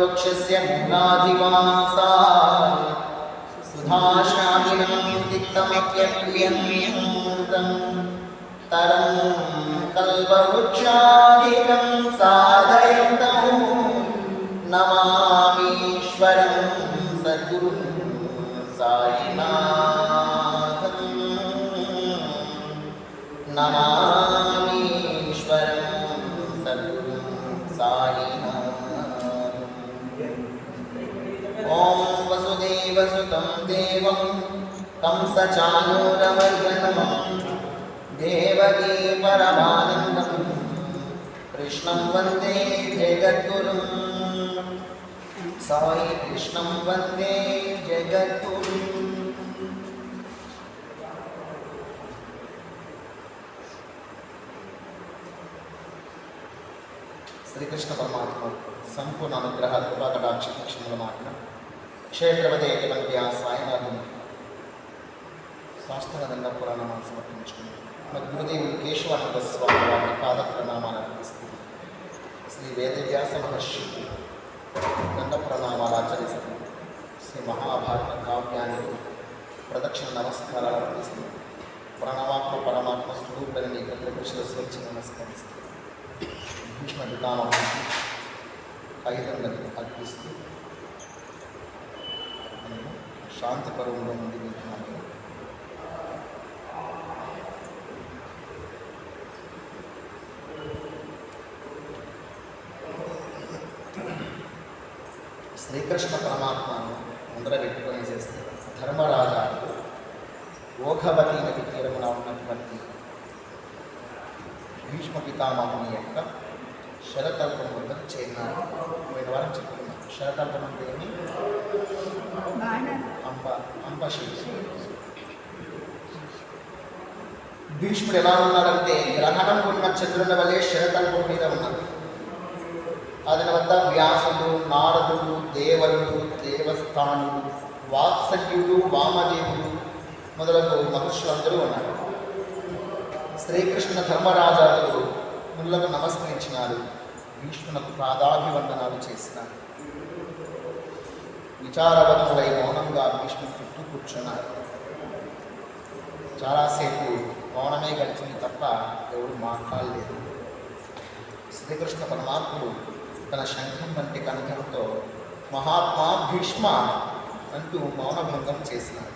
वक्षस्य मूलाधिवासा सुधाश्यामिनं तिक्तमप्यक्रियन्तं तरं कल्पवृक्षादिकं साधयन्तौ नमामीश्वरं सद्गुरुं सायिनाथम् नमामीश्वरं वसुदेवसुतं देवं कंसचानूरमर्दनमं देवकी परमानन्दं कृष्णं वन्दे जगद्गुरुं साई कृष्णं वन्दे जगद्गुरुम् శ్రీకృష్ణ పరమాత్మ సంపూర్ణ అనుగ్రహ కృపాకటాక్ష లక్ష్మణ మాట క్షేత్రపతి ఏకవంతి ఆ సాయినాథుని శాస్త్రదండ పురాణాన్ని సమర్పించుకుని మన గురుదేవుడు కేశవానంద స్వామి వారి పాద ప్రణామాలు అర్పిస్తూ శ్రీ వేదవ్యాస మహర్షి దండ ప్రణామాలు ఆచరిస్తూ శ్రీ మహాభారత కావ్యానికి ప్రదక్షిణ నమస్కారాలు అర్పిస్తూ ప్రణవాత్మ పరమాత్మ స్వరూపులని కృష్ణ స్వచ్ఛ నమస్కరిస్తూ భీష్మ పితామహానికి ఐదు అర్పిస్తూ మనము శాంతి పర్వంలో ముందు వెళ్తున్నాము శ్రీకృష్ణ పరమాత్మను ముందర పెట్టుకొని చేస్తే ధర్మరాజాలు ఓఘవతి నది తీరమున ఉన్నటువంటి భీష్మ పితామహుని యొక్క శరతల్పం వద్ద చేరినారు. పోయిన వారం చెప్పుకున్నాం అంటే ఏమి అంబ భీష్ముడు ఎలా ఉన్నాడంటే గ్రహణం ఉన్న చంద్రుని వలె శరతల్పం మీద ఉన్నాడు. అతని వద్ద వ్యాసుడు నారదుడు దేవరుడు దేవస్థానుడు వాత్సల్యుడు వామదేవుడు మొదలగు మహర్షులందరూ ఉన్నారు. శ్రీకృష్ణ ధర్మరాజాలు ముళ్ళకు నమస్కరించినారు. భీష్మునకు పాదాభివందనాలు చేసినారు. విచారవంతులై మౌనంగా భీష్ముడు చుట్టూ కూర్చున్నారు. చాలాసేపు మౌనమే గడిచింది తప్ప ఎవరు మాట్లాడలేదు. శ్రీకృష్ణ పరమాత్ముడు తన శంఖం వంటి కంఠంతో మహాత్మా భీష్మ అంటూ మౌనభంగం చేసినాడు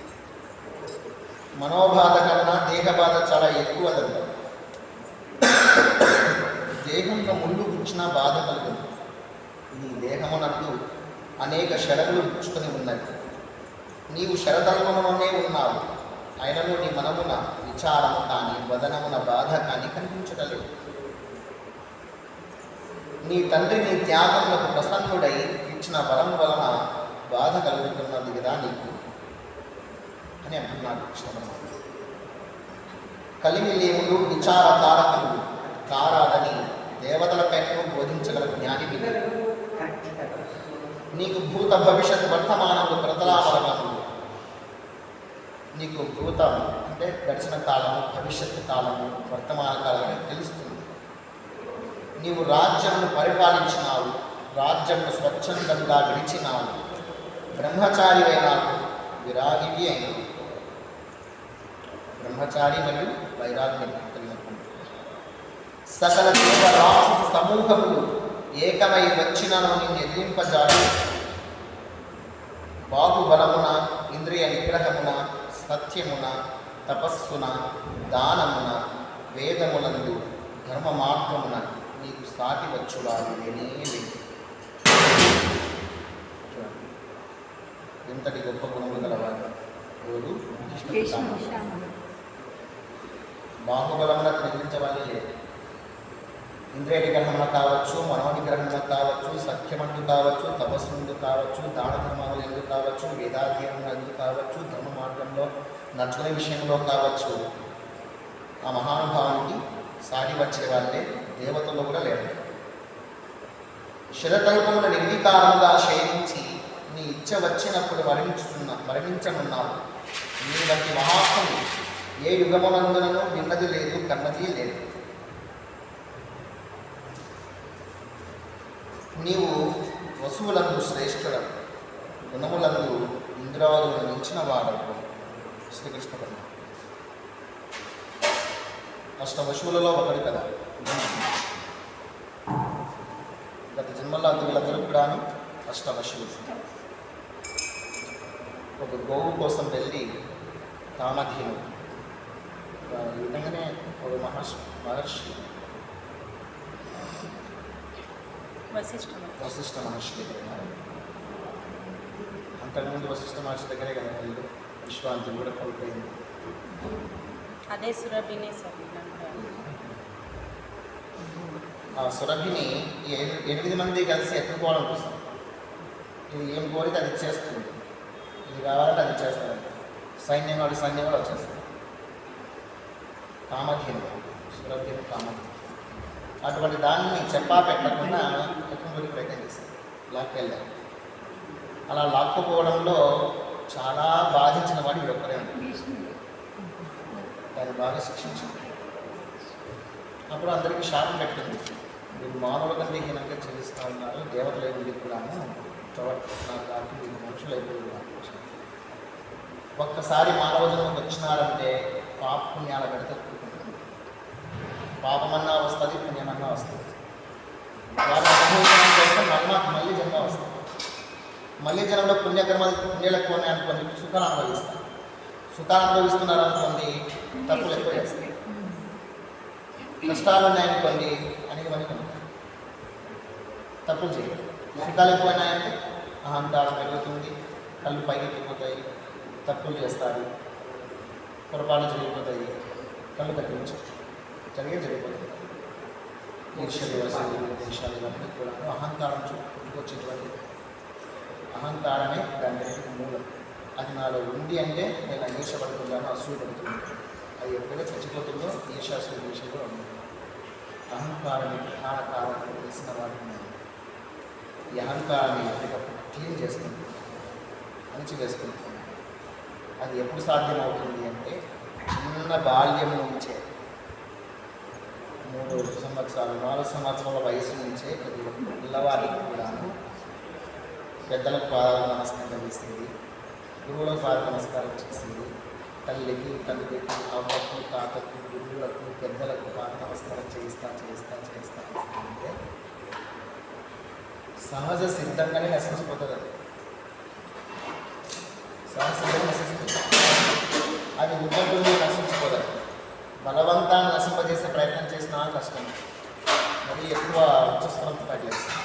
మనోబాధ కన్నా దేహబాధ చాలా ఎక్కువదంట దేహంలో ముళ్ళు గుచ్చినా బాధ కలుగుతుంది నీ దేహమునందు అనేక శరణులు పుచ్చుకొని ఉన్నవి. నీవు శరధర్మమునే ఉన్నావు. అయినను నీ మనమున విచారము కానీ వదనమున బాధ కానీ కనిపించటలేదు. నీ తండ్రి నీ త్యాగములకు ప్రసన్నుడై ఇచ్చిన వరం వలన బాధ కలుగుతున్నది కదా నీకు? అని అంటున్నాడు కృష్ణ పరమాత్మ కలిమిలేములు విచార తారకములు కారాదని దేవతలపైన బోధించగల జ్ఞాని విని నీకు భూత భవిష్యత్ వర్తమానములు ప్రతలాపరకములు నీకు భూతం అంటే గడిచిన కాలము భవిష్యత్తు కాలము వర్తమాన కాలము తెలుస్తుంది. నీవు రాజ్యమును పరిపాలించినావు రాజ్యమును స్వచ్ఛందంగా విడిచినావు. బ్రహ్మచారి అయినావు విరాగివి అయినావు. బ్రహ్మచారి మరియు వైరాగ్యం కలిగినటువంటి సకల దేవ రాక్షస సమూహములు ఏకమై వచ్చినను నిన్ను ఎదిరింపజాడు బాహుబలమున ఇంద్రియ నిగ్రహమున సత్యమున తపస్సున దానమున వేదములందు ధర్మ మార్గమున నీకు సాటి వచ్చువాడు లేనే. లేదు చూడండి. ఇంతటి గొప్ప గుణములు గలవాడు ఎవరు. బాహుబలమునకు నిగ్రహించవాలి లేదు ఇంద్రియ విగ్రహంలో కావచ్చు మనో కావచ్చు సత్యమందు కావచ్చు తపస్సుందు కావచ్చు దాన ధర్మములు ఎందుకు కావచ్చు వేదాధ్యయనం ఎందుకు కావచ్చు ధర్మ మార్గంలో నచ్చుకునే విషయంలో కావచ్చు. ఆ మహానుభావానికి సాటి వచ్చే వాళ్ళే దేవతలు కూడా లేరు. శరతల్పమున నిర్వికారముగా శయనించి నీ ఇచ్చ వచ్చినప్పుడు మరణించుతున్నా మరణించనున్నావు. నీ వంటి మహాత్ముడు ఏ యుగమునందునను విన్నది లేదు కన్నది లేదు. నీవు వసువులను శ్రేష్ఠుడు గుణములందు ఇంద్రాదులను మించిన వాడకు శ్రీకృష్ణ పరమ అష్ట వశువులలో ఒకటి కదా. గత జన్మల్లో అందు వీళ్ళందరూ కూడాను అష్ట వశువులు. ఒక గోవు కోసం వెళ్ళి కామధీను ఈ విధంగానే ఒక మహర్షి మహర్షి వశిష్ఠం మహర్షి. దగ్గర. అంతకుముందు వశిష్ఠ మహర్షి దగ్గరే కదా వీళ్ళు విశ్వాంతి కూడా కోల్పోయింది. అదే సురభిని. ఆ సురభిని ఎనిమిది మంది కలిసి ఎత్తుకోవడం కోసం. ఇది ఏం కోరితే అది చేస్తుంది. ఇది కావాలంటే అది చేస్తారు సైన్యం వాడి సైన్యం కూడా వచ్చేస్తుంది. కామధేను సురభిని కామధేను అటువంటి దాన్ని చెప్పా పెట్టకుండా ఎక్కువ ప్రయత్నం చేశారు. లాక్కెళ్ళారు. అలా లాక్కుపోవడంలో చాలా బాధించిన వాడు వీడు ఒక్కడే దాన్ని బాగా శిక్షించింది అప్పుడు అందరికీ శాపం పెట్టింది మీరు మానవుల కంటే హీనంగా జీవిస్తూ ఉన్నారు దేవతలు ఏమి కూడాను ప్రవర్తిస్తున్నారు కాబట్టి మీరు మనుషులు అయిపోయి ఒక్కసారి మానవ జన్మకు వచ్చినారంటే పాప పుణ్యాల పాపమన్నా వస్తుంది పుణ్యమన్నా వస్తుంది. వాళ్ళు అనుభవించడం కోసం మళ్ళీ మళ్ళీ జన్మ వస్తుంది. మళ్ళీ జన్మలో పుణ్యకర్మలు పుణ్యాలు ఎక్కువ అనుకోండి సుఖాలు అనుభవిస్తారు. సుఖాలు అనుభవిస్తున్నారు అనుకోండి తప్పులు ఎక్కువ చేస్తారు. కష్టాలు ఉన్నాయనుకోండి అనేక మంది తప్పులు చేయాలి సుఖాలు ఎక్కువైనాయంటే అహంకారం పెరుగుతుంది కళ్ళు పైకెక్కిపోతాయి తప్పులు చేస్తారు పొరపాటు జరిగిపోతాయి కళ్ళు కనిపించవు. జరిగే జరిగిపోతుంది ఈర్ష్యలు దేశాలు ఇవన్నీ కూడా అహంకారం చుట్టుకొచ్చేటువంటి అహంకారమే దాని మూలం. అది నాలో ఉంది అంటే నేను ఈర్షపడుతున్నాను అసూయపడుతున్నాను. అది ఎప్పుడైతే చచ్చిపోతుందో ఈర్షాసూయ విషయంలో ఉంది అహంకారమే ప్రధాన కారణం తెలిసిన వాటిని ఈ అహంకారాన్ని ఎప్పటికప్పుడు క్లీన్ చేసుకుంటున్నాను అణిచివేసుకుంటున్నాను. అది ఎప్పుడు సాధ్యమవుతుంది అంటే చిన్న బాల్యం నుంచే మూడు సంవత్సరాలు నాలుగు సంవత్సరాల వయసు నుంచే ప్రతి ఒక్క పిల్లవాడికి కూడాను పెద్దలకు పాదాలు నమస్కారం చేసింది గురువులకు పాద నమస్కారం చేసింది తల్లికి తండ్రికి అవ్వకు తాతకు గురువులకు పెద్దలకు పాద నమస్కారం చేయిస్తా చేయిస్తా చేయిస్తా అంటే సహజ సిద్ధంగానే నశించిపోతుంది అది. సహజ కష్టం. మరి ఎక్కువ ఉచ్చస్థలం పట్టేస్తుంది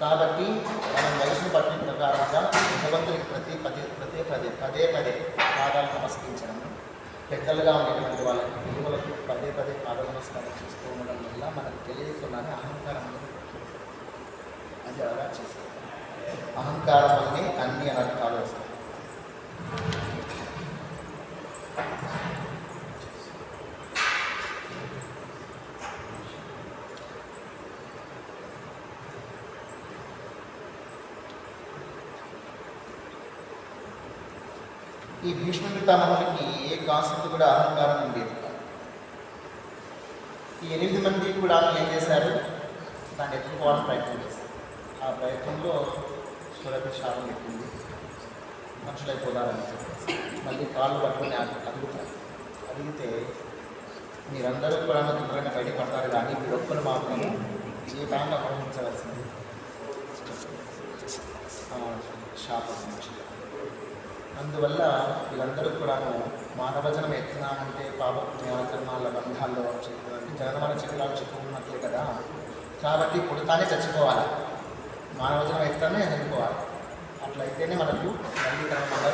కాబట్టి మనం వయసును పట్టిన ప్రకారంగా భగవంతుడికి ప్రతి పదే ప్రతి పదే పదే పదే పాదాలు నమస్కరించడం పెద్దలుగా ఉండేటువంటి వాళ్ళకి పిల్లలకు పదే పదే పాద నమస్కారం చేస్తూ ఉండడం వల్ల మనకు తెలియకుండానే అహంకారం అనేది అది అలా చేస్తాం అహంకారం వల్లనే అన్ని అనర్థాలు వస్తాయి. ఈ భీష్మ పితామహునికి ఏ కాన్సెప్ట్ కూడా అహంకారం ఉండేది ఈ ఎనిమిది మంది కూడా ఏం చేశారు? దాన్ని ఎత్తుకోవాలని ప్రయత్నం చేశారు. ఆ ప్రయత్నంలో సురభి శాపం పెట్టింది. మనుషులైపోతారని చెప్పేసి మళ్ళీ కాళ్ళు పట్టుకొని అడుగుతారు. అడిగితే మీరందరూ కూడా దుఃఖంగా బయటపడతారు కానీ వీరొక్కరు మాత్రము ఏ అపహరించవలసింది ఆ, శాపం నుంచి అందువల్ల వీళ్ళందరూ కూడాను మానవజనం ఎత్తున్నామంటే పాప పుణ్యాల బంధాల్లో చెప్పినటువంటి జగనమన చక్రాలు చెప్పుకున్నట్లే కదా. కాబట్టి పుడతానే చచ్చిపోవాలి. మానవజనం ఎత్తానే చనిపోవాలి. అట్లయితేనే మనకు మళ్ళీ కర్మంగా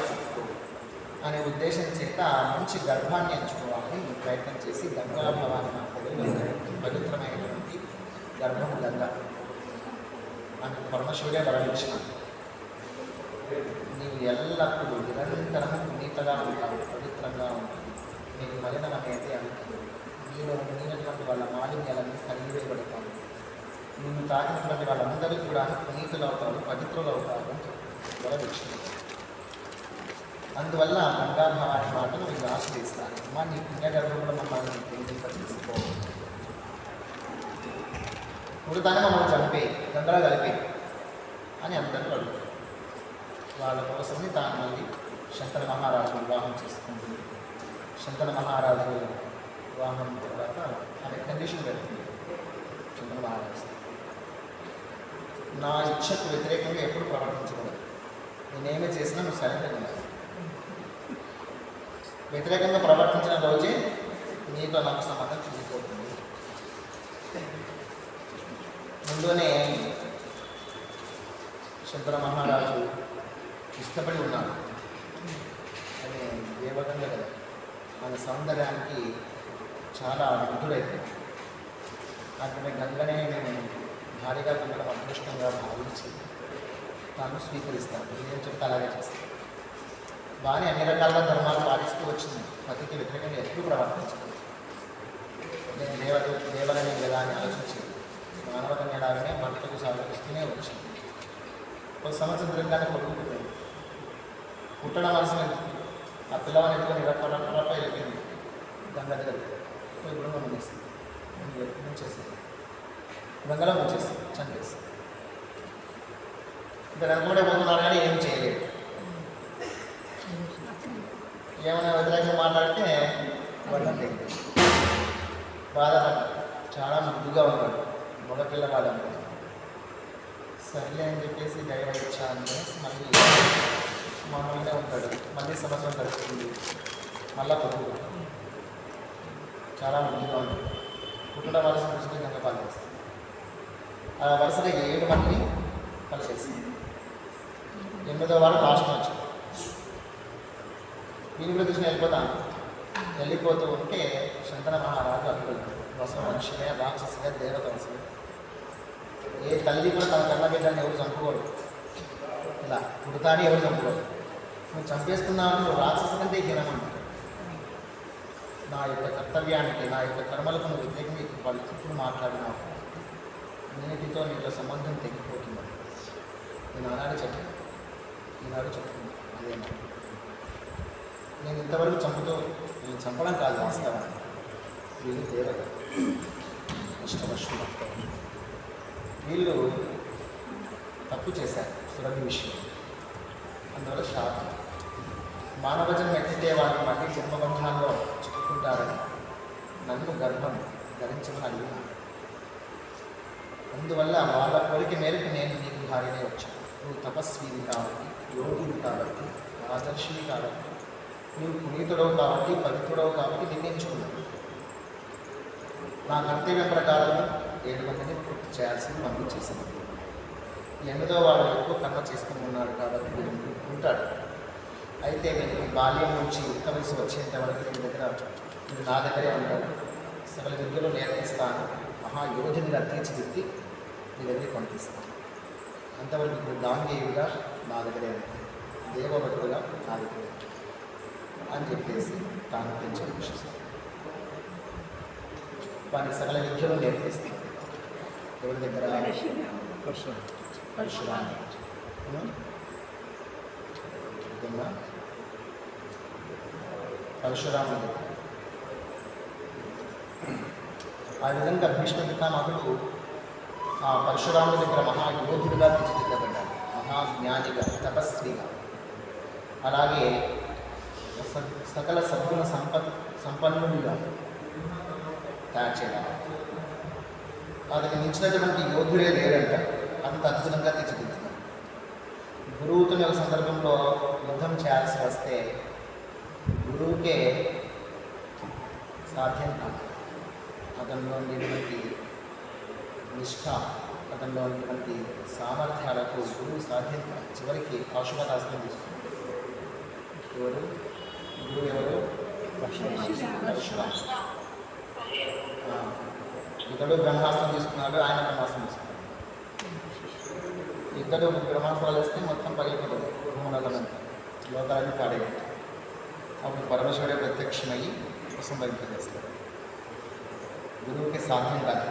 అనే ఉద్దేశం చేత మంచి గర్భాన్ని ఎంచుకోవాలి ప్రయత్నం చేసి గంగాభవాన్ని మన పవిత్రమైనటువంటి గర్భం గంగా. అని పరమశివుడే వరమించినాడు నీవు ఎల్లప్పుడూ నిరంతరము పునీతగా ఉంటావు పవిత్రంగా ఉంటావు. నీకు మలినం అనేది అంటుంది నీలో ఉండినటువంటి వాళ్ళ మాలిన్యాలన్నీ కలిగివేయబడతావు నిన్ను తాకినటువంటి వాళ్ళందరూ కూడా పునీతులు అవుతారు పవిత్రులు అవుతారు అని వరదక్షిణ అందువల్ల గంగాభావాన్ని మాటలు మీరు ఆశ్రయిస్తాను అమ్మా నీ పుణ్యగర్భంలో మమ్మల్ని కేంద్రీకరించుకో ఉడతానే మమ్మల్ని చంపే గంగలో కలిపే అని అందరూ అడుగుతారు. వాళ్ళ కోసమే తాను మళ్ళీ శంకర మహారాజు వివాహం చేసుకుంటుంది. శంకర మహారాజు వివాహం తర్వాత ఆమె కండిషన్ పెడుతుంది శంకర మహారాజు నా ఇచ్చకు వ్యతిరేకంగా ఎప్పుడు ప్రవర్తించకూడదు. నేనేమి చేసినా నువ్వు సరైన ఉండాలి వ్యతిరేకంగా ప్రవర్తించిన రోజే నీతో నాకు సమాధానం చెందిపోతుంది ముందునే శంకర మహారాజు ఇష్టపడి ఉన్నాను. అని దేవగంగ కదా మన సౌందర్యానికి చాలా ముగ్ధుడైపోయాడు అక్కడ గంగనే నేను భారీగా పొందడం అదృష్టంగా భావించి తాను స్వీకరిస్తాను. నేను చెప్తే అలాగే చేస్తాను. బాగానే అన్ని రకాల ధర్మాలు పాటిస్తూ వచ్చింది. పతికి వ్యతిరేకంగా ఎప్పుడు ప్రవర్తించింది. నేను దేవ దేవలని కదా అని ఆలోచించింది మానవ కన్యలాగానే భర్తకు సహకరిస్తూనే వచ్చింది ఒక సంవత్సరం తిరగగానే కొడుకుంటుంది పుట్టడం అవసరమైంది ఆ పిల్లవాని ఎట్లా రప్ప రప్ప రప్ప వెళ్ళిపోయింది గంగ దగ్గరికి. పోయి బృంగం ముందేసింది ముంచేసింది గంగలో ముంచేసింది చంపేసి ఇక్కడ అనుకుంటే పోతున్నారు కానీ ఏం చేయలేదు. ఏమైనా వ్యతిరేకంగా మాట్లాడితే వాళ్ళంటే బాధపడ్డాడు. చాలా ముద్దుగా ఉన్నాడు. మగ పిల్లవాళ్ళంటే సర్లే అని చెప్పేసి దైవ ఇచ్చా అని మళ్ళీ మామూలుగా ఉంటాడు. మళ్ళీ సంవత్సరం గడుస్తుంది. మళ్ళా పొద్దు చాలా ముద్దుగా ఉంది పుట్టిన వలస నుంచి గంగ పాలిస్తుంది ఆ వరుసగా ఏడు మంది కలిసేసింది ఎనిమిదో వారం లాస్ట్ వచ్చాడు వీని కూడా తీసుకుని వెళ్ళిపోతాను. వెళ్ళిపోతూ ఉంటే శంకర మహారాజు అనుకున్నాడు వసవ మనిషిగా రాక్షసిగా దేవత వసలు ఏ తల్లి కూడా తన కన్న బిడ్డని ఎవరు చంపుకోడు ఇలా పుడతాని ఎవరు చంపుకోడు నువ్వు చంపేస్తున్నావు నువ్వు రాక్షస కంటే హీనమంటాడు నా యొక్క కర్తవ్యానికి నా యొక్క కర్మలకు నువ్వు వ్యతిరేకంగా ఇప్పుడు వాళ్ళు ఇప్పుడు మాట్లాడినావు. నేటితో నీతో సంబంధం తెగిపోతుంది. నేను ఆనాడు చెప్పాను. ఈనాడు చెప్తుంది అదే నేను ఇంతవరకు చంపుతూ నేను చంపడం కాదు వాస్తవం వీళ్ళు దేవత. ఇష్టవశులు వీళ్ళు తప్పు చేశారు సురభి విషయం అందువల్ల శాపం. మానవ జన్మ ఎత్తితే వారు మళ్ళీ జన్మబంధాల్లో చిక్కుకుంటారని నన్ను గర్భం ధరించమని అందువల్ల వాళ్ళ కోరిక మేరకు నేను నీకు భార్యనే వచ్చాను. నువ్వు తపస్విని కాబట్టి యోగిని కాబట్టి ఆదర్శిని కాబట్టి నువ్వు పునీతుడవు కాబట్టి పవిత్రుడవు కాబట్టి నిర్ణయించుకున్నాను నా కర్తవ్యం ప్రకారం ఏడు మందిని పూర్తి చేయాల్సింది పంపించేసాను ఎనిమిదో వాళ్ళు ఎక్కువ కర్మ చేసుకుని ఉన్నాడు కాబట్టి ఉంటాడు అయితే వీరికి బాల్యం నుంచి యుక్త వయసు వచ్చేంత వరకు వీడి దగ్గర వీడు నా దగ్గరే ఉంటాడు సకల విద్యలో నేర్పిస్తాను. మహాయోధినిగా తీర్చిదిద్ది నీ దగ్గరికి పంపిస్తాను. అంతవరకు ఇప్పుడు గాంగేయుడిగా నా దగ్గరే ఉంటాడు దేవభటుడుగా నా దగ్గరే అని చెప్పేసి తాను పెంచి వారికి సకల విద్యలు నేర్పిస్తాను. ఎవరి దగ్గర? పరశురామ. విధంగా పరశురాముడు ఆ విధంగా భీష్మ పితామహుడు ఆ పరశురాముడి దగ్గర మహాయోధుడిగా తీర్చిదిద్దబడ్డాడు. మహాజ్ఞానిగా తపస్విగా. అలాగే సకల సద్గుణ సంపత్ సంపన్నుడిగా తయారు చేయడం అతనికి మించినటువంటి యోధుడే లేడంట. అంత అద్భుతంగా తీర్చిదిద్దుతాడు గురువుతో ఒక సందర్భంలో యుద్ధం చేయాల్సి వస్తే గురువుకే సాధ్యం కాదు. అతనిలో ఉండేటువంటి నిష్ఠ అతనిలో ఉన్నటువంటి సామర్థ్యాలకు గురువు సాధ్యం కాదు. చివరికి పాశుపతాస్త్రం తీసుకుంటాడు. ఎవరు? గురువు ఎవరు? ఇతడు బ్రహ్మాస్త్రం తీసుకున్నాడు ఆయన బ్రహ్మాస్త్రం తీసుకున్నాడు. ఇద్దరు బ్రహ్మాస్త్రాలు వేస్తే మొత్తం పగిలిపోతుంది. భూములంతా లోకాలన్నీ పాడైపోతాయి. అప్పుడు పరమేశ్వరుడే ప్రత్యక్షమయ్యి ఉపసంహరింపజేస్తాడు గురువుకి సాధ్యం కాదు.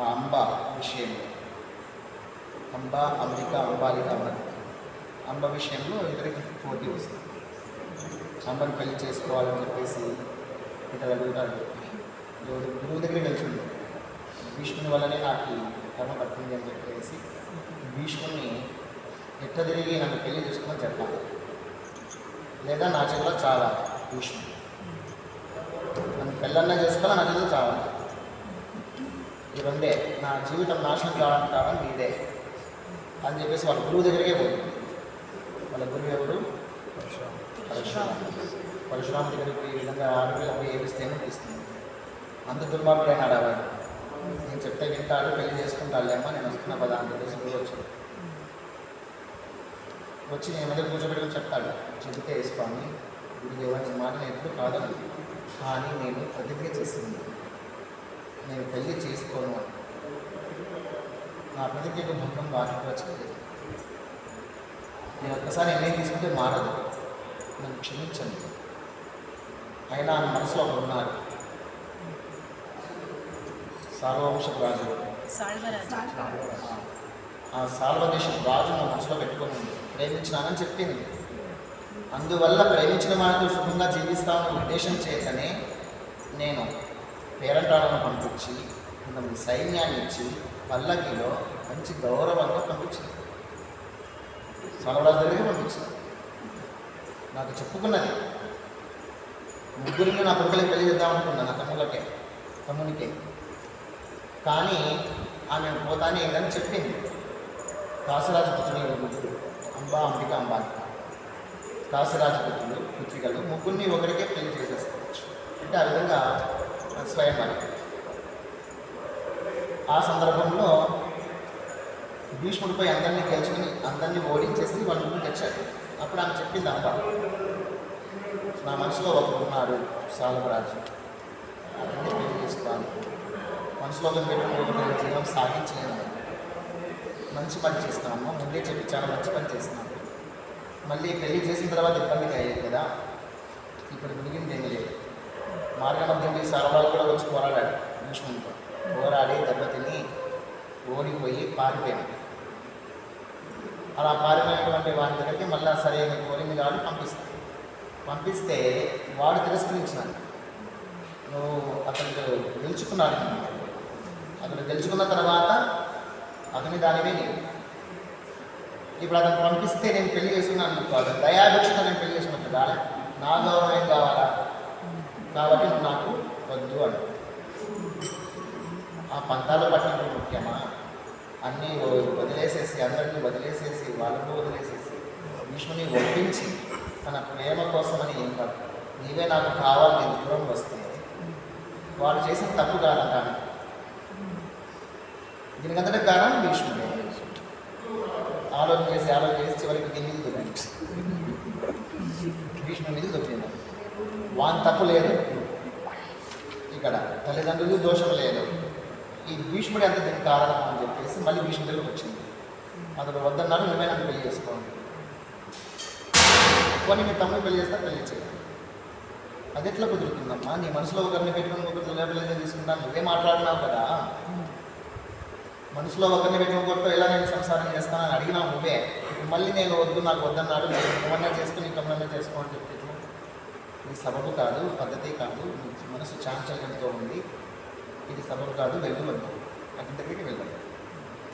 ఆ అంబ విషయంలో. అంబ అంబిక అంబాలిక అన్నది అంబ విషయంలో ఇద్దరికి పోటీ వస్తుంది. అంబని పెళ్ళి చేసుకోవాలని చెప్పేసి ఇతడు అడుగుతారు ఎవరు? గురువు దగ్గరికి వెళ్తుంది భీష్ముని వల్లనే నాకు కర్మ పట్టింది అని చెప్పేసి భీష్ముని ఎట్ట తిరిగి నన్ను పెళ్ళి చేసుకోమని చెప్పాలి. లేదా నా చేతిలో చావాలి. విషయం నన్ను పెళ్ళన్నా చేసుకోవాలి? నా చేతిలో చావాలి. ఈ రెండే. నా జీవితం నాశనం కావడం మీదే అని చెప్పేసి వాళ్ళ గురువు దగ్గరికే పోతుంది వాళ్ళ గురువు ఎవరు? పరశురాముడు పరశురాము దగ్గరికి ఈ విధంగా ఆడపిల్లకి ఏమిస్తేనే ఏమనిపిస్తుంది? అంత దుర్మార్గుడైన ఆడవాడు నేను చెప్తే వింటాడు పెళ్ళి చేసుకుంటాడులేమ్మా నేను వస్తున్న పదా అని చెప్పేసి గురువు వచ్చాడు. వచ్చి నేను మీద కూర్చోబెట్టుకుని చెప్తాడు. చెబితే స్వామి గురుదేవా నీ మాట ఎప్పుడు కాదని కానీ నేను ప్రతిజ్ఞ చేసింది. నేను పెళ్ళి చేసుకోను. అని నా ప్రతిజ్ఞకు భంగం వారికి వచ్చేది. నేను ఒక్కసారి నిర్ణయం తీసుకుంటే మారదు. నన్ను క్షమించండి. అయినా ఆయన మనసులో ఒకడు ఉన్నాడు సార్వవంశపు రాజు. ఆ సాల్వదేశపు రాజు నా మనసులో పెట్టుకొని ఉంది ప్రేమించినానని చెప్పింది. అందువల్ల ప్రేమించిన వారితో సుఖంగా జీవిస్తామని ఉద్దేశం చేతనే నేను పేరంటాలను పంపించి కొంతమంది సైన్యాన్ని ఇచ్చి పల్లకిలో మంచి గౌరవంగా పంపించింది. సాల్వరాజు దగ్గరికి పంపించింది. నాకు చెప్పుకున్నది ముగ్గురిని నా కొడుకులకి పెళ్ళి చేద్దాం అనుకున్నా నా తమ్ములకే తమ్మునికే. కానీ ఆమె పోతానే ఏంటని చెప్పింది. కాశీరాజు పుత్రుడు ముగ్గురు. అంబా అంబిక అంబాలి కాశీరాజు పుత్రికలు ముగ్గురిని ఒకరికే పెళ్ళి చేసేసుకోవచ్చు. అంటే ఆ విధంగా స్వయంవరం ఆ సందర్భంలో భీష్ముడిపై అందరినీ గెలుచుకుని అందరినీ ఓడించేసి వాళ్ళ ముందు తెచ్చాడు. అప్పుడు ఆమె చెప్పింది అంబ. నా మనసులో ఒకరు ఉన్నాడు సాలవరాజు అతన్ని పెళ్ళి చేసుకోవాలి. మనసులో ఒకరు పెట్టుకుని జీవనం సాగించలేను మంచి పని చేస్తున్నాము. ముందే చెప్పి చాలా మంచి పని చేస్తున్నాము. మళ్ళీ పెళ్ళి చేసిన తర్వాత ఇబ్బందిగా అయ్యేది కదా. ఇప్పుడు మునిగింది ఏం లేదు. మార్గ మధ్యంలో సర్వాలు కూడా వచ్చి పోరాడాడు భీష్మునితో పోరాడి దెబ్బతిని ఓడిపోయి పారిపోయాడు అలా పారిపోయినటువంటి వారి దగ్గరికి మళ్ళీ సరే నీకు కోరింది కాబట్టి పంపిస్తాను పంపిస్తే వాడు తిరస్కరించినాడు. నువ్వు అతను గెలుచుకున్నాడు. అతను గెలుచుకున్న తర్వాత అతని దానివే నీవు ఇప్పుడు అతను పంపిస్తే నేను పెళ్ళి చేసుకున్నాను అనుకో అతను దయాభిక్షతో నేను పెళ్ళి చేసుకున్నట్టు కాలే నా గౌరవం కావాలా? కాబట్టి నాకు వద్దు అని. ఆ పంతాలు పట్టినప్పుడు ముఖ్యమా? అన్నీ వదిలేసేసి అందరినీ వదిలేసేసి వాళ్ళకు వదిలేసేసి భీష్ముని ఒప్పించి తన ప్రేమ కోసమని ఏం కాదు. నీవే నాకు కావాలి నేను దూరం వస్తే వాళ్ళు చేసిన తప్పు కాదంటాను. దీనికంతటి కారణం భీష్ముడే. ఆలోచన చేసి ఆలోచన చేసి చివరికి దీని మీద దొరికింది. భీష్ముడి మీద దొరికింది. వాన్ తప్పు లేదు. ఇక్కడ తల్లిదండ్రులు దోషం లేదు. ఈ భీష్ముడు ఎంత దీనికి కారణం అని చెప్పేసి మళ్ళీ భీష్ముడి దగ్గరకు వచ్చింది. అతడు వద్దన్నాడు నువ్వే నన్ను పెళ్ళి చేసుకోండి కొన్ని మీ తమ్ముడు పెళ్ళి చేస్తా పెళ్ళి చేయాలి అది ఎట్లా కుదురుతుందమ్మా? నీ మనసులో ఒకరిని పెట్టుకుని ఒకరితో పెళ్ళి తీసుకుంటాను నువ్వే మాట్లాడినావు కదా. మనసులో ఒకరిని పెట్టుకుని ఎలా నేను సంసారం చేస్తానని అడిగినా నువ్వే. మళ్ళీ నేను వద్దు నాకు వద్దన్నాడు నేను ఏమన్నా చేసుకుని ఇంకమన్నా చేసుకో అని చెప్తే ఇది సబబు కాదు పద్ధతి కాదు మనసు చాంచల్యంతో ఉంది. ఇది సబబు కాదు వెళ్ళు వద్దు అతని దగ్గరికి వెళ్ళదు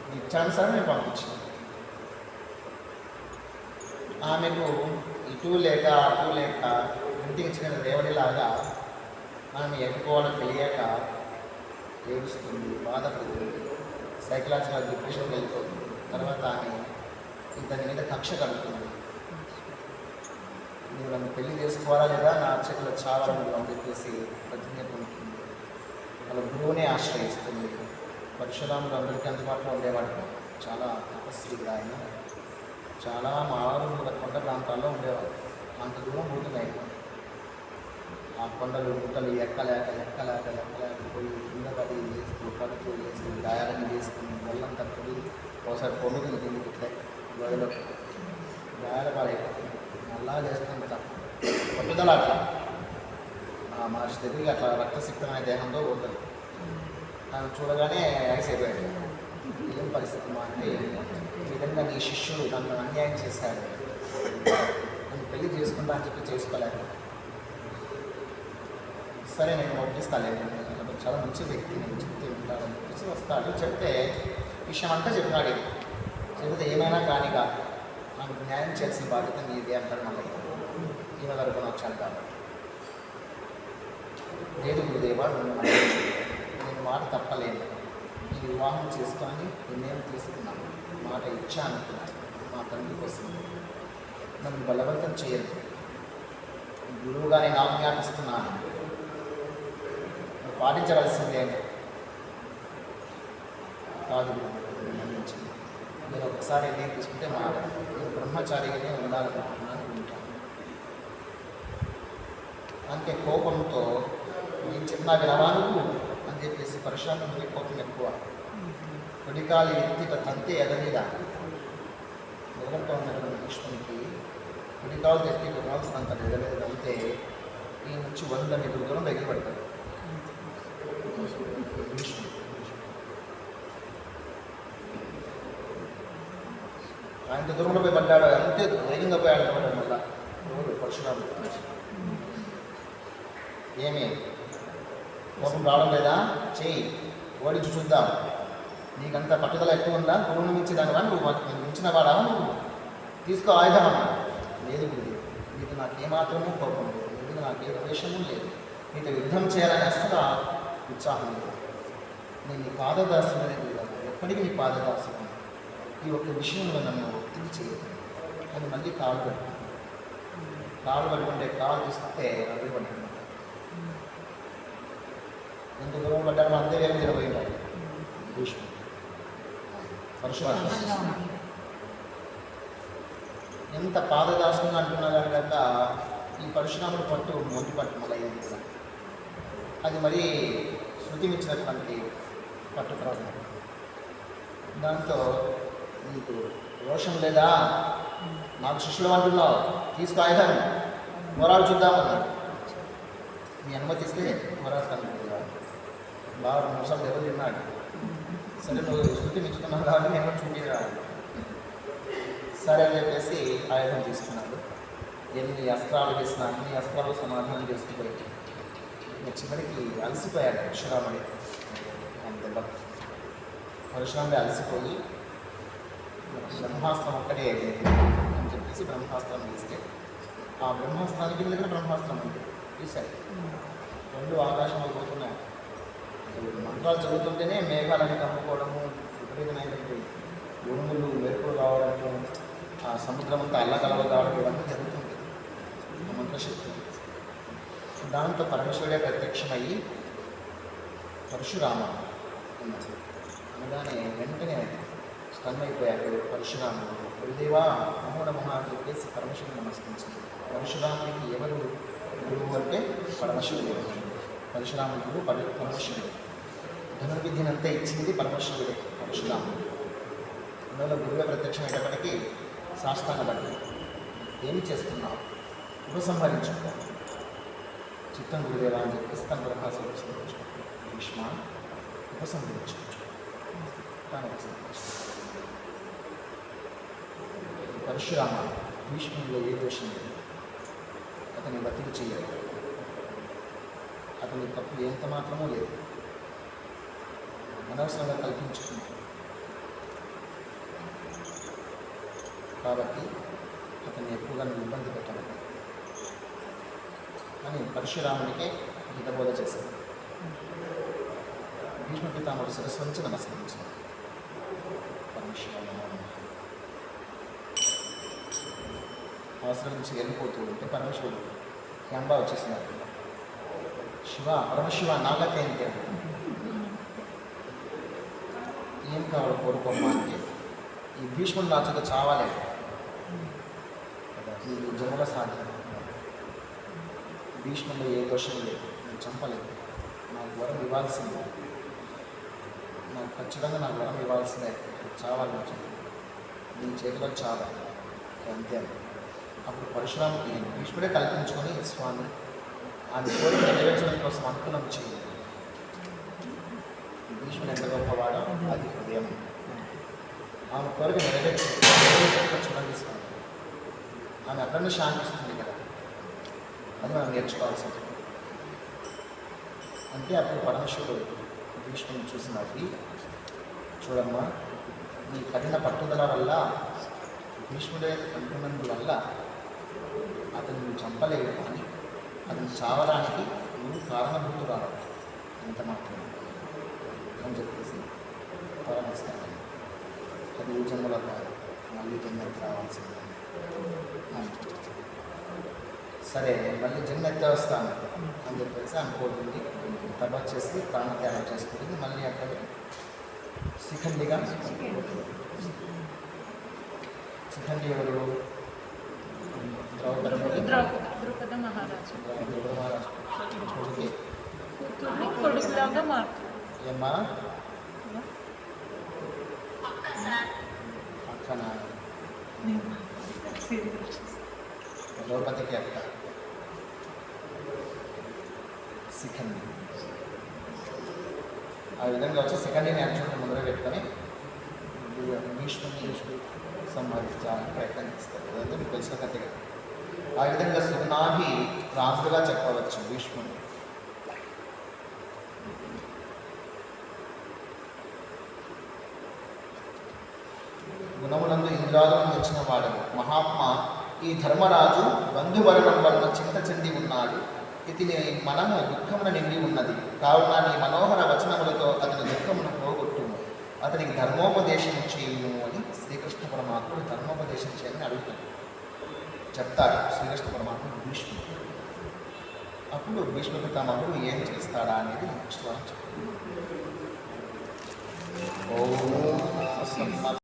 నీ ఇచ్చానుసారం నేను పంపించాను. ఆమెకు ఇటు లేక అటు లేక ఇంటికి ఇచ్చిన దేవుడిలాగా ఆమె ఎట్టుకోవడం తెలియక ఏడుస్తుంది బాధపడుతుంది. సైకలాజికల్ డిప్రెషన్ వెళ్ళిపోతుంది. తర్వాత ఆమె ఇతని మీద కక్ష కలుగుతుంది. నువ్వు నన్ను పెళ్ళి చేసుకోవాలా లేదా? నా చేతిలో చావాలని అని చెప్పేసి ప్రతిజ్ఞ పొందుతుంది. వాళ్ళ గురువునే ఆశ్రయిస్తుంది. పరశురాముడు అందరికీ అందుబాటులో ఉండేవాడు చాలా తపస్విగా ఆయన. చాలా మారుమూల కొండ ప్రాంతాల్లో ఉండేవాడు. అంత దూరం పోతుంది ఆయన. ఆ కొండలు గుట్టలు ఎక్కలేక ఎక్కలేక ఎక్కలేక పోయి కింద పడి వేస్తూ పడుతూ వేస్తూ గాయాలను చేసుకుని ఒళ్ళంతా పొడి ఒకసారి పొడుగులు తిని ఇట్లా గదిలో గాయాల పాలైపోతుంది. అలా చేస్తుంది పట్టుదల అట్లా. మా దగ్గరికి అట్లా రక్తసిక్తమైన దేహంతో పోతుంది తను చూడగానే ఐస్ అయిపోయాడు ఏం పరిస్థితి మా అంటే ఈ విధంగా నీ శిష్యుడు నన్ను అన్యాయం చేశాడు. నన్ను పెళ్ళి చేసుకుంటా అని చెప్పి చేసుకోలేదు సరే నేను ఒప్పిస్తాను చాలా మంచి వ్యక్తి నేను చెప్తే ఉంటాడని చెప్పేసి వస్తాడు. చెప్తే విషయం అంతా చెప్పినాడు ఈయన. చెబితే ఏమైనా కానీ కాదు నాకు న్యాయం చేసిన బాధ్యత నీదే అంటాడు మళ్ళీ ఈయన తరపున వచ్చాను కాబట్టి. లేదు గురుదేవా నువ్వు నేను మాట తప్పలేను ఈ వివాహం చేసుకొని నిర్ణయం తీసుకున్నాను. మాట ఇచ్చా అనుకున్నాను మా తండ్రి కోసం నన్ను బలవంతం చేయదు గురువుగా నేను ఆజ్ఞాపిస్తున్నాను. పాటించవలసిందే కాదు మీరు నేను ఒకసారి నిర్ణయం తీసుకుంటే మాట నేను బ్రహ్మచారిగానే ఉండాలనుకుంటున్నాను ఉంటాను అంతే కోపంతో నేను చెప్పిన వినవా అని చెప్పేసి పరశురాముడికి కోపం ఎక్కువ. కొడికాలు ఎత్తి తంతే ఎద మీద. నిలబడుతూ ఉన్నటువంటి కృష్ణునికి కొడికాలు ఎత్తి కొడాల్సిన ఎద మీద తంతే ఈ నుంచి వంద మీటర్ దూరం దగ్గర పడతాడు ఆయన దూరంలో పోయి పడ్డాడు అంతే వేగంగా పోయి అనమాట మళ్ళా. ఎవరు పరశురాముడు ఏమి? కోపం రావడం లేదా? చేయి ఓడించి చూద్దాం. నీకంత పట్టుదల ఎక్కువ ఉందా? గురువుని మించి దానివా నువ్వు మించిన వాడావా నువ్వు? తీసుకో ఆయుధం అన్నా లేదు గురు నీకు నాకేమాత్రమూ కోపం లేదు. నీకు నాకు ఏ ద్వేషము లేదు. నీతో యుద్ధం చేయాలని అస్సలు ఉత్సాహం నేను నీ పాదదాసులు అనేది ఎప్పటికీ నీ పాదదాసులు ఈ ఒక్క విషయంలో నన్ను ఒత్తిడి చేయదు అని మళ్ళీ కాలు పెట్టుకుంటాను కాలు పట్టుకుంటే కాలు తీస్తే అదే పట్టుకుంటాను ఎంత దూరం పడ్డాడో అంతే ఏం తిరగబోయినాడు భీష్ముడు పరశురామ ఎంత పాదదాసంగా అంటున్నారు కనుక ఈ పరశురాముడు పట్టు మొండి పట్టు మళ్ళీ అది మరీ శృతిమిచ్చినటువంటి పట్టు ప్రాబ్లం దాంతో నీకు రోషం లేదా? నాకు శిష్యులు అంటున్నావు. తీసుకో ఆయుధం. మొరాలు చూద్దామన్నాడు మీ అనుమతిస్తే పోరాడతాను బాగా మోసాలు ఎవరు తిన్నాడు. సరే నువ్వు శృతి మెచ్చుకున్నావు కాబట్టి నేను చూపి రావాలి సరే అని చెప్పేసి ఆయుధం తీసుకున్నాడు. ఎన్ని అస్త్రాలు వేసిన అన్ని అస్త్రాలు సమాధానం చేసుకుపోయి చివరికి అలసిపోయాడు పరశురాముడి. ఆయన దెబ్బ. పరశురాముడి అలసిపోయి బ్రహ్మాస్త్రం ఒక్కటే అని చెప్పేసి బ్రహ్మాస్త్రం తీస్తే ఆ బ్రహ్మాస్త్రానికి దగ్గర బ్రహ్మాస్త్రం ఉంది. చూశారు రెండు ఆకాశంలో పోతున్నాయి. మంత్రాలు చదువుతుంటేనే మేఘాలని కమ్ముకోవడము విపరీతమైనటువంటి ఉరుములు మెరుపులు రావడము ఆ సముద్రం అంతా అల్లకలవ కావడం ఇవన్నీ జరుగుతుంది మంత్రశక్తి. దాంతో పరమేశ్వరుడే ప్రత్యక్షమయ్యి పరశురామ అన్నాడు అనగానే వెంటనే స్టన్ పరశురాముడు. గురుదేవా నమో నమః అని చెప్పేసి పరమశివుడు నమస్కరించింది పరశురాముడికి ఎవరు గురువు అంటే పరమశివుడే పరశురాముడు గురువు పర పరమశివుడే ధనుర్విద్యను అంతా ఇచ్చింది పరమశివుడే పరశురాముడు. అందువల్ల గురువే ప్రత్యక్షమైనప్పటికీ సాష్టాంగపడి ఏమి చేస్తున్నావు? ఉపసంహరించుకోవాలి చిత్తం గురుదేవా అని చెప్పేసి తన దరఖాస్తు భీష్మ ఉపసంహరించు తాను పరశురామ భీష్ముడిలో ఏ దోషం లేదు. అతని బతికి చేయాలి అతని తప్పు ఎంత మాత్రమూ లేదు. అనవసరంగా కల్పించుకున్నాడు కాబట్టి అతన్ని ఎక్కువగా ఇబ్బంది పెట్టాలి అని పరశురాముడికే హితబోధ చేశారు. భీష్మ పితామహుడు శిరస్సు నుంచి నమస్కరించాడు పరమశివాయ అవసరం నుంచి వెళ్ళిపోతూ ఉంటే పరమశివుడు యాంబా వచ్చేసినారు శివ పరమశివ నాగతే ఏం కావాలి కోరుకోమ్మా అంటే ఈ భీష్ముడు నా చేత చావాలి. ఈ జన్మల సాధ్యం. భీష్ముడు ఏ దోషం లేదు నేను చంపలేదు నాకు వరం ఇవ్వాల్సిందే నాకు ఖచ్చితంగా నాకు వరం ఇవ్వాల్సిందే చావాలి నా నీ చేతిలో చావాలి అంతే అప్పుడు పరశురాముకి భీష్ముడే కల్పించుకొని స్వామి ఆమె కోరిక నెరవేర్చడం కోసం అనుకూలం చేయండి భీష్ముడు ఎంత గొప్పవాడో అది హృదయం ఆమె కోరిక నెరవేర్చి చూడండి స్వామి ఆమె అక్కడనే శాంతిస్తుంది కదా అని మనం నేర్చుకోవాల్సింది. అంటే అప్పుడు పరమశివుడు భీష్ముని చూసి చూడమ్మా నీ కఠిన పట్టుదల వల్ల భీష్ముడే అంటున్నందువల్ల అతను నువ్వు చంపలేవు కానీ అతను చావడానికి నువ్వు కారణభూతురాలు అంత మాత్రమే అని చెప్పేసి పరమిస్తాను అది ఈ జన్మలో కాదు మళ్ళీ జన్మకి రావాల్సిందే. అని. సరే నేను మళ్ళీ జన్మ ఎత్తే వస్తాను అని చెప్పేసి అనుకోతుంది తప చేసి ప్రాణత్యాగం చేసుకుంటుంది. మళ్ళీ అక్కడ శిఖండిగా శిఖండి ఎవరు? ద్రౌపది ద్రౌపద ద్రౌపద మహారాజు. ద్రౌపది మహారాజు. కొడుకే కూతుర్ని కొడుకులాగా మారుతుంది ఏమ్మా? అక్కన? ద్రౌపదికి అక్క సిఖండి ఆ విధంగా వచ్చి సెకండ్ని అర్జునుడు ముందర పెట్టుకొని భీష్ముని సంహరించాలని ప్రయత్నం చేస్తారు అదంతా మీకు తెలిసిన కథ కదా ఆ విధంగా సునాభి రాజుగా చెప్పవచ్చు భీష్ముని గుణములందు ఇంద్రాదులను తెచ్చిన వాడు మహాత్మ ఈ అందువలన వలన చింత చెంది ఉన్నాడు. ఇతని మనము దుఃఖమున నిండి ఉన్నది. కావున నీ మనోహర వచనములతో అతని దుఃఖమును పోగొట్టుము. అతనికి ధర్మోపదేశం చేయము అని శ్రీకృష్ణ పరమాత్ముడు ధర్మోపదేశం చేయని అడుగుతాడు. చెప్తాడు శ్రీకృష్ణ పరమాత్ముడు భీష్ముడు. అప్పుడు భీష్మ పితామహుడు ఏం చేస్తాడా అనేది చెప్తాడు. ఓం